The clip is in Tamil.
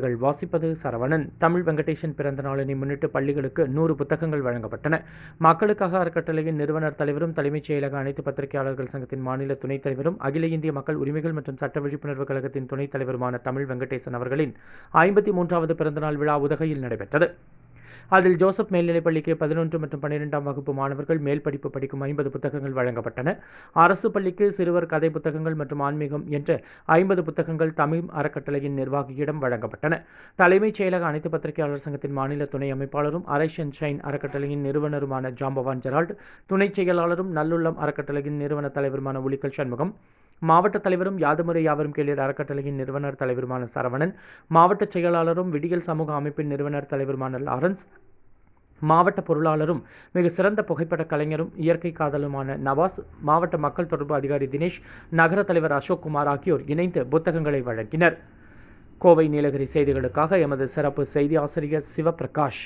வாசிப்பது சரவணன். தமிழ் வெங்கடேசன் பிறந்த நாளினை முன்னிட்டு பள்ளிகளுக்கு நூறு புத்தகங்கள் வழங்கப்பட்டன. மக்களுக்காக அறக்கட்டளையின் நிறுவனர் தலைவரும் தலைமைச் செயலக அனைத்து பத்திரிகையாளர்கள் சங்கத்தின் மாநில துணைத் தலைவரும் அகில இந்திய மக்கள் உரிமைகள் மற்றும் சட்ட விழிப்புணர்வு கழகத்தின் துணைத் தலைவருமான தமிழ் வெங்கடேசன் அவர்களின் ஐம்பத்தி மூன்றாவது பிறந்தநாள் விழா உதகையில் நடைபெற்றது. அதில் ஜோசப் மேல்நிலைப்பள்ளிக்கு பதினொன்று மற்றும் பன்னிரெண்டாம் வகுப்பு மாணவர்கள் மேல் படிப்பு படிக்கும் ஐம்பது புத்தகங்கள் வழங்கப்பட்டன. அரசு பள்ளிக்கு சிறுவர் கதை புத்தகங்கள் மற்றும் ஆன்மீகம் என்ற ஐம்பது புத்தகங்கள் தமிழ் அறக்கட்டளையின் நிர்வாகியிடம் வழங்கப்பட்டன. தலைமைச் செயலக அனைத்து பத்திரிகையாளர் சங்கத்தின் மாநில துணை அமைப்பாளரும் அரைஷன் ஷைன் அறக்கட்டளையின் நிறுவனருமான ஜாம்பவான் ஜெரால்ட் துணைச் செயலாளரும் நல்லுள்ளம் அறக்கட்டளையின் நிறுவன தலைவருமான உலிக்கல் சண்முகம் மாவட்ட தலைவரும் யாதுமுறை யாவரும் கேளீர் அறக்கட்டளையின் நிறுவனர் தலைவருமான சரவணன் மாவட்ட செயலாளரும் விடியல் சமூக அமைப்பின் நிறுவனர் தலைவருமான லாரன்ஸ் மாவட்ட பொருளாளரும் மிக சிறந்த புகைப்பட கலைஞரும் இயற்கை காதலுமான நவாஸ் மாவட்ட மக்கள் தொடர்பு அதிகாரி தினேஷ் நகர தலைவர் அசோக் குமார் ஆகியோர் இணைந்து புத்தகங்களை வழங்கினர். கோவை நீலகிரி செய்திகளுக்காக எமது சிறப்பு செய்தி ஆசிரியர் சிவபிரகாஷ்.